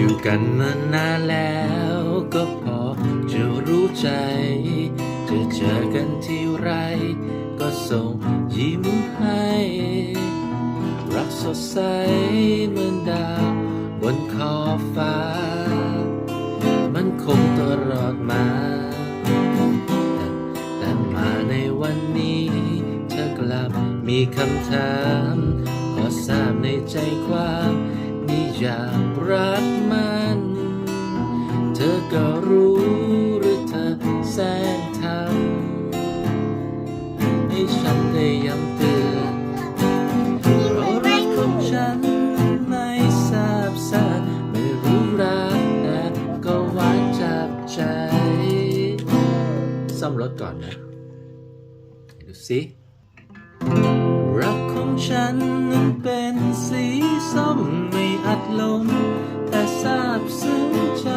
อยู่กันมานานแล้วก็พอจะรู้ใจ จะเจอกันที่ไรก็ส่งยิ้มให้ รักสดใสเหมือนดาวบนขอบฟ้า มันคงตลอดมา แต่แต่มาในวันนี้เธอกลับมีคำถาม ขอทราบในใจความ นี่อยากรัก ก็รู้หรือเธอแสงทำให้ฉันได้ย้ำเตือนเพราะรักของฉันไม่ทราบซ่านไม่รู้รักแต่ก็หวานจับใจ ซ่อมรถก่อนนะ ดูสิรักของฉันนั้นเป็นสีส้มไม่อัดลมแต่ซาบซึ้งใจ